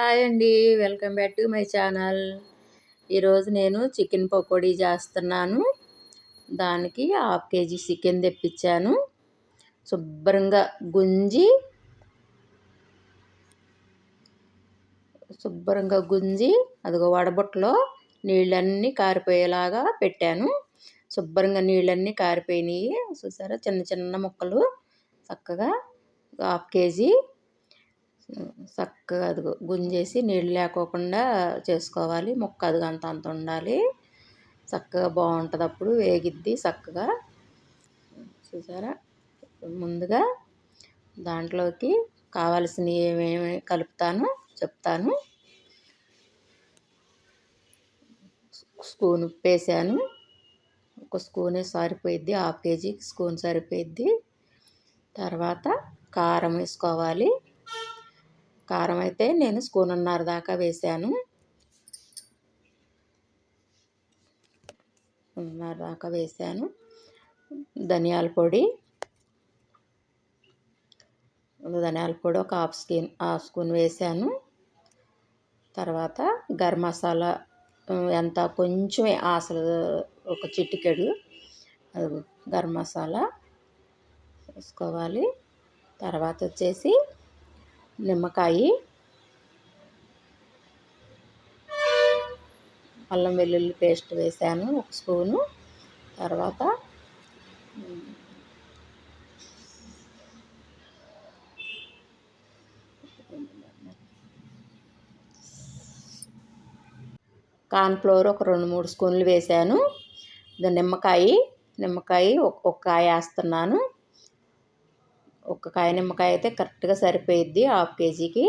Hi అండి welcome back to my channel. ఈరోజు నేను చికెన్ పకోడీ చేస్తున్నాను. దానికి హాఫ్ కేజీ చికెన్ తెప్పించాను. శుభ్రంగా గుంజి శుభ్రంగా గుంజి అదిగో వడబుట్టలో నీళ్ళన్నీ కారిపోయేలాగా పెట్టాను. శుభ్రంగా నీళ్ళన్నీ కారిపోయినాయి. చూసారా చిన్న చిన్న ముక్కలు చక్కగా హాఫ్ కేజీ చక్కగా అది గుంజేసి నీళ్ళు లేకోకుండా చేసుకోవాలి. ముక్క అది అంత అంత ఉండాలి. చక్కగా బాగుంటుంది అప్పుడు వేగిద్ది చక్కగా. చూసారా? ముందుగా దాంట్లోకి కావాల్సినవి ఏమేమి కలుపుతాను చెప్తాను. స్పూన్ ఉప్పు వేసాను ఒక స్పూనే సరిపోయిద్ది హాఫ్ కేజీ స్పూన్ సరిపోయిద్ది. తర్వాత కారం వేసుకోవాలి. కారం అయితే నేను స్పూన్నర దాకా వేసాను. ఉన్నర దాకా వేసాను. ధనియాల పొడి. ధనియాల పొడి ఒక హాఫ్ స్కీన్ హాఫ్ స్పూన్ వేసాను. తర్వాత గరం మసాలా ఎంత కొంచెమే అసలు ఒక చిటికెడు గరం మసాలా వేసుకోవాలి. తర్వాత వచ్చేసి నిమ్మకాయ అల్లం వెల్లుల్లి పేస్ట్ వేసాను ఒక స్పూను. తర్వాత కార్న్ఫ్లోర్ ఒక రెండు మూడు స్పూన్లు వేసాను. నిమ్మకాయ నిమ్మకాయ ఒక కాయ వేస్తున్నాను. ఒక కాయ నిమ్మకాయ అయితే కరెక్ట్గా సరిపోయిద్ది హాఫ్ కేజీకి.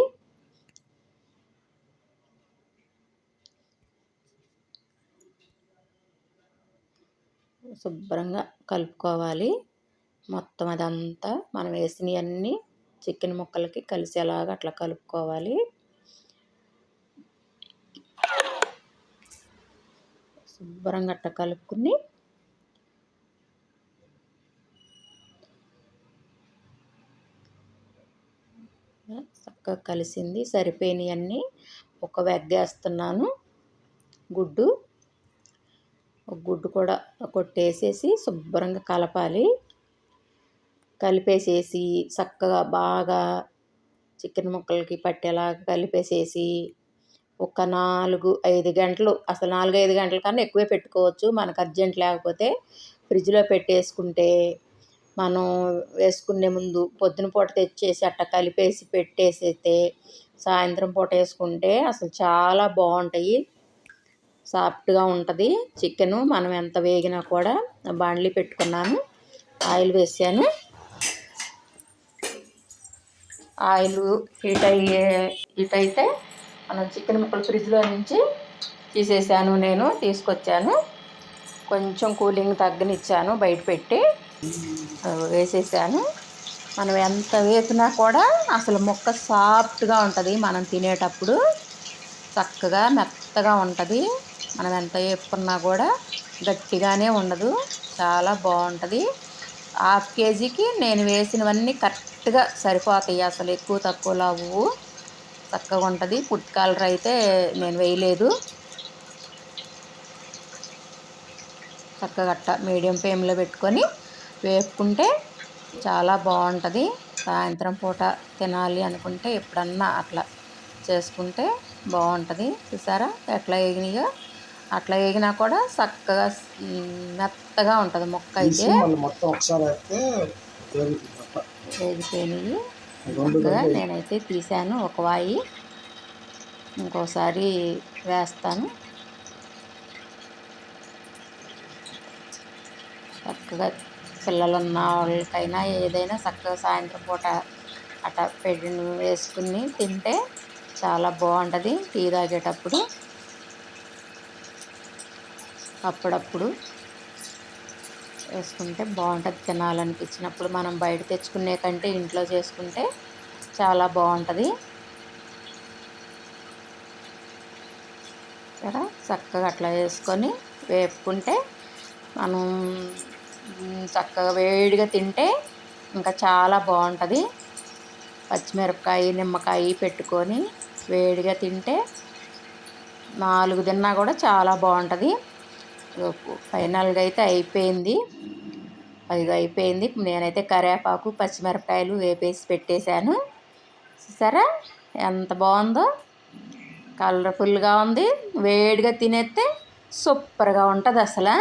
శుభ్రంగా కలుపుకోవాలి. మొత్తం అదంతా మనం వేసినవన్నీ చికెన్ ముక్కలకి కలిసేలాగా అట్లా కలుపుకోవాలి. శుభ్రంగా అట్లా కలుపుకుని చక్కగా కలిసింది. సరిపోయినాయి అన్నీ ఒక వెగ్గేస్తున్నాను. గుడ్డు. ఒక గుడ్డు కూడా కొట్టేసేసి శుభ్రంగా కలపాలి. కలిపేసేసి చక్కగా బాగా చికెన్ ముక్కలకి పట్టేలాగా కలిపేసేసి ఒక నాలుగు ఐదు గంటలు అసలు నాలుగు ఐదు గంటల కన్నా ఎక్కువే పెట్టుకోవచ్చు. మనకు అర్జెంట్ లేకపోతే ఫ్రిడ్జ్లో పెట్టేసుకుంటే మనం వేసుకునే ముందు పొద్దున పూట తెచ్చేసి అట్ట కలిపేసి పెట్టేసితే సాయంత్రం పూట వేసుకుంటే అసలు చాలా బాగుంటాయి. సాఫ్ట్గా ఉంటుంది. చికెను మనం ఎంత వేగినా కూడా బాండ్లీ పెట్టుకున్నాను ఆయిల్ వేసాను. ఆయిల్ హీట్ అయ్యే హీట్ అయితే మనం చికెన్ ముక్కలు ఫ్రిడ్జ్లో నుంచి తీసేసాను నేను తీసుకొచ్చాను. కొంచెం కూలింగ్ తగ్గనిచ్చాను బయట పెట్టి. వేసేసాను. మనం ఎంత వేసినా కూడా అసలు ముక్క సాఫ్ట్గా ఉంటుంది మనం తినేటప్పుడు. చక్కగా మెత్తగా ఉంటుంది. మనం ఎంత వేపుకున్నా కూడా గట్టిగానే ఉండదు. చాలా బాగుంటుంది. హాఫ్ కేజీకి నేను వేసినవన్నీ కరెక్ట్గా సరిపోతాయి. అసలు ఎక్కువ తక్కువ లావు. చక్కగా ఉంటుంది. ఫుడ్ కలర్ అయితే నేను వేయలేదు. చక్కగా అట్ట మీడియం ఫ్లేమ్లో పెట్టుకొని వేపుకుంటే చాలా బాగుంటుంది. సాయంత్రం పూట తినాలి అనుకుంటే ఎప్పుడన్నా అట్లా చేసుకుంటే బాగుంటుంది. చూసారా? ఎట్లా వేగినాయో అట్లా వేగినా కూడా చక్కగా మెత్తగా ఉంటుంది మొక్క అయితే. వేగిపోయినాయి చక్కగా నేనైతే తీసాను ఒక వాయి. ఇంకోసారి వేస్తాను. చక్కగా పిల్లలు ఉన్న వాళ్ళకైనా ఏదైనా చక్కగా సాయంత్రం పూట అట్లా పెడి వేసుకుని తింటే చాలా బాగుంటుంది. టీ తాగేటప్పుడు అప్పుడప్పుడు వేసుకుంటే బాగుంటుంది. తినాలనిపించినప్పుడు మనం బయట తెచ్చుకునే కంటే ఇంట్లో చేసుకుంటే చాలా బాగుంటుంది. కదా? చక్కగా అట్లా వేసుకొని వేపుకుంటే మనం చక్కగా వేడిగా తింటే ఇంకా చాలా బాగుంటుంది. పచ్చిమిరపకాయ నిమ్మకాయ పెట్టుకొని వేడిగా తింటే నాలుగు తిన్నా కూడా చాలా బాగుంటుంది. ఫైనల్గా అయితే అయిపోయింది. అది అయిపోయింది. నేనైతే కరివేపాకు పచ్చిమిరపకాయలు వేపేసి పెట్టేశాను. సరే ఎంత బాగుందో. కలర్ఫుల్గా ఉంది. వేడిగా తినేస్తే సూపర్గా ఉంటుంది అసలు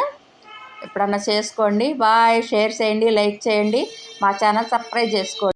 ఎప్పుడన్నా చేసుకోండి. బాయ్. షేర్ చేయండి. లైక్ చేయండి. మా ఛానల్ సబ్స్క్రైబ్ చేసుకోండి.